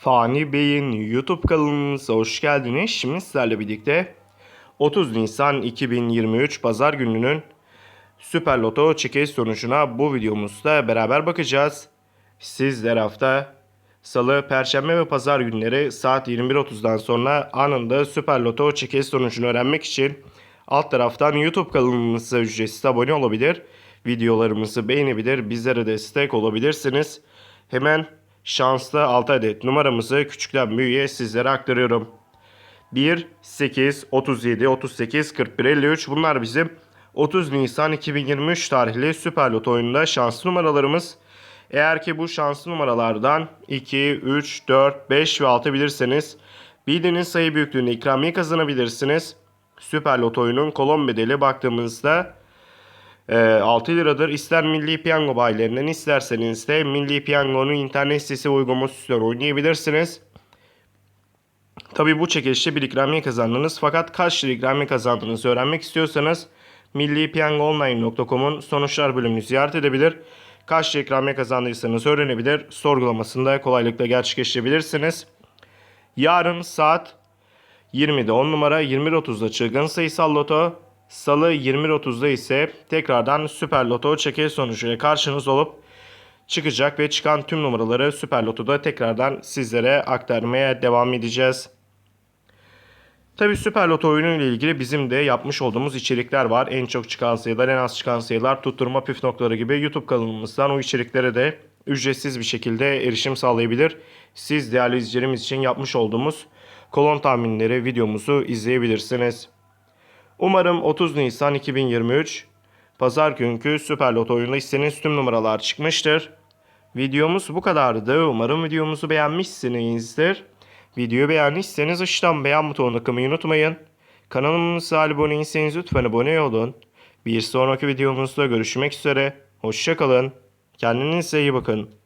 Fani Bey'in YouTube kanalımıza hoş geldiniz. Şimdi sizlerle birlikte 30 Nisan 2023 Pazar gününün Süper Loto çekiliş sonucuna bu videomuzda beraber bakacağız. Sizler hafta Salı, Perşembe ve Pazar günleri saat 21.30'dan sonra anında Süper Loto çekiliş sonucunu öğrenmek için alt taraftan YouTube kanalımıza ücretsiz abone olabilir. Videolarımızı beğenebilir, bizlere destek olabilirsiniz. Hemen şanslı 6 adet numaramızı küçükten büyüğe sizlere aktarıyorum. 1, 8, 37, 38, 41, 53 bunlar bizim 30 Nisan 2023 tarihli Süper Loto oyununda şanslı numaralarımız. Eğer ki bu şanslı numaralardan 2, 3, 4, 5 ve 6 bilirseniz bildiğiniz sayı büyüklüğünde ikramiye kazanabilirsiniz. Süper Loto oyunun kolon bedeli baktığımızda 6 liradır. İster Milli Piyango bayilerinden isterseniz de Milli Piyango'nun internet sitesi uygulaması üstünden oynayabilirsiniz. Tabi bu çekilişte bir ikramiye kazandınız fakat kaç lira ikramiye kazandığınızı öğrenmek istiyorsanız millipiyangoonline.com'un sonuçlar bölümünü ziyaret edebilir. Kaç lira ikramiye kazandıysanız öğrenebilir. Sorgulamasında kolaylıkla gerçekleştirebilirsiniz. Yarın saat 20'de 10 numara 21.30'da çılgın sayısal loto. Salı 21.30'da ise tekrardan Süper Loto çekiliş sonucuyla karşınız olup çıkacak ve çıkan tüm numaraları Süper Loto'da tekrardan sizlere aktarmaya devam edeceğiz. Tabi Süper Loto oyunu ile ilgili bizim de yapmış olduğumuz içerikler var. En çok çıkan sayılar, en az çıkan sayılar, tutturma püf noktaları gibi YouTube kanalımızdan o içeriklere de ücretsiz bir şekilde erişim sağlayabilir. Siz değerli izleyicilerimiz için yapmış olduğumuz kolon tahminleri videomuzu izleyebilirsiniz. Umarım 30 Nisan 2023 Pazar günkü Süper Loto oyununda istediğiniz tüm numaralar çıkmıştır. Videomuz bu kadardı. Umarım videomuzu beğenmişsinizdir. Videoyu beğendiyseniz aşağıdan beğen butonuna kılmayı unutmayın. Kanalımıza abone değilseniz lütfen abone olun. Bir sonraki videomuzda görüşmek üzere. Hoşçakalın. Kendinize iyi bakın.